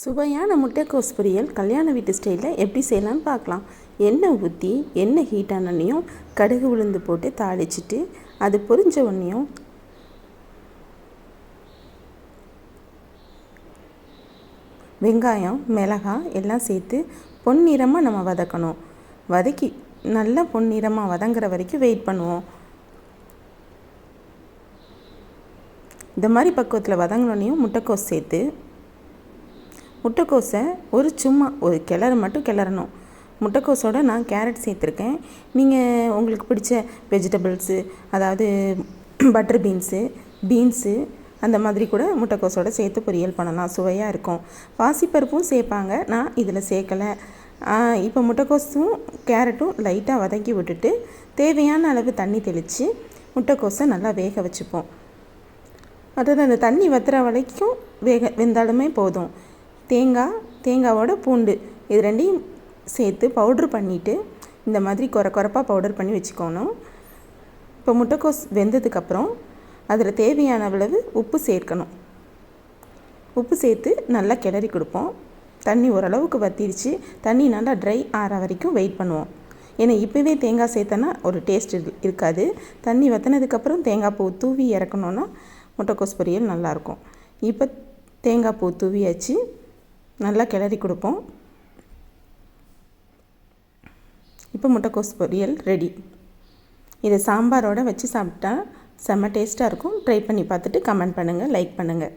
சுவையான முட்டைக்கோஸ் பொரியல் கல்யாண வீட்டு ஸ்டைலில் எப்படி செய்யலாம்னு பார்க்கலாம். எண்ணெய் ஊற்றி எண்ணெய் ஹீட் ஆனோடனையும் கடுகு உளுந்து போட்டு தாளிச்சிட்டு அது பொரிஞ்ச உடனேயும் வெங்காயம் மிளகாய் எல்லாம் சேர்த்து பொன்னிறமாக நம்ம வதக்கணும். வதக்கி நல்லா பொன்னிறமாக வதங்குற வரைக்கும் வெயிட் பண்ணுவோம். இந்த மாதிரி பக்குவத்தில் வதங்கினோடனையும் முட்டைக்கோஸ் சேர்த்து முட்டைக்கோஸை ஒரு சும்மா ஒரு கிளறு மட்டும் கிளறணும். முட்டைக்கோஸோட நான் கேரட் சேர்த்துருக்கேன். நீங்கள் உங்களுக்கு பிடிச்ச வெஜிடபிள்ஸு அதாவது பட்டர் பீன்ஸு பீன்ஸு அந்த மாதிரி கூட முட்டைக்கோஸோடு சேர்த்து பொரியல் பண்ணலாம். சுவையாக இருக்கும். பாசிப்பருப்பும் சேர்ப்பாங்க. நான் இதில் சேர்க்கலை. இப்போ முட்டைக்கோஸும் கேரட்டும் லைட்டாக வதக்கி விட்டுட்டு தேவையான அளவு தண்ணி தெளித்து முட்டைக்கோஸை நல்லா வேக வச்சுப்போம். அதாவது அந்த தண்ணி வத்துற வரைக்கும் வேக வெந்தாலுமே போதும். தேங்காய் தேங்காவோட பூண்டு. இது ரெண்டையும் சேர்த்து பவுட்ரு பண்ணிவிட்டு இந்த மாதிரி குறை குறைப்பாக பவுடர் பண்ணி வச்சுக்கணும். இப்போ முட்டைக்கோஸ் வெந்ததுக்கப்புறம் அதில் தேவையான அளவு உப்பு சேர்க்கணும். உப்பு சேர்த்து நல்லா கிளறி கொடுப்போம். தண்ணி ஓரளவுக்கு வத்திருச்சு. தண்ணி நல்லா ட்ரை ஆற வரைக்கும் வெயிட் பண்ணுவோம். ஏன்னா இப்போவே தேங்காய் சேர்த்தனா ஒரு டேஸ்ட் இருக்காது. தண்ணி வற்றினதுக்கப்புறம் தேங்காய் பூ தூவி இறக்கணுன்னா முட்டைக்கோஸ் பொரியல் நல்லாயிருக்கும் இப்போ தேங்காய் பூ தூவியாச்சு. நல்லா கிளறி கொடுப்போம். இப்போ முட்டைக்கோஸ் பொரியல் ரெடி. இதை சாம்பாரோடு வச்சு சாப்பிட்டா செம்ம டேஸ்ட்டாக இருக்கும். ட்ரை பண்ணி பார்த்துட்டு கமெண்ட் பண்ணுங்கள் லைக் பண்ணுங்கள்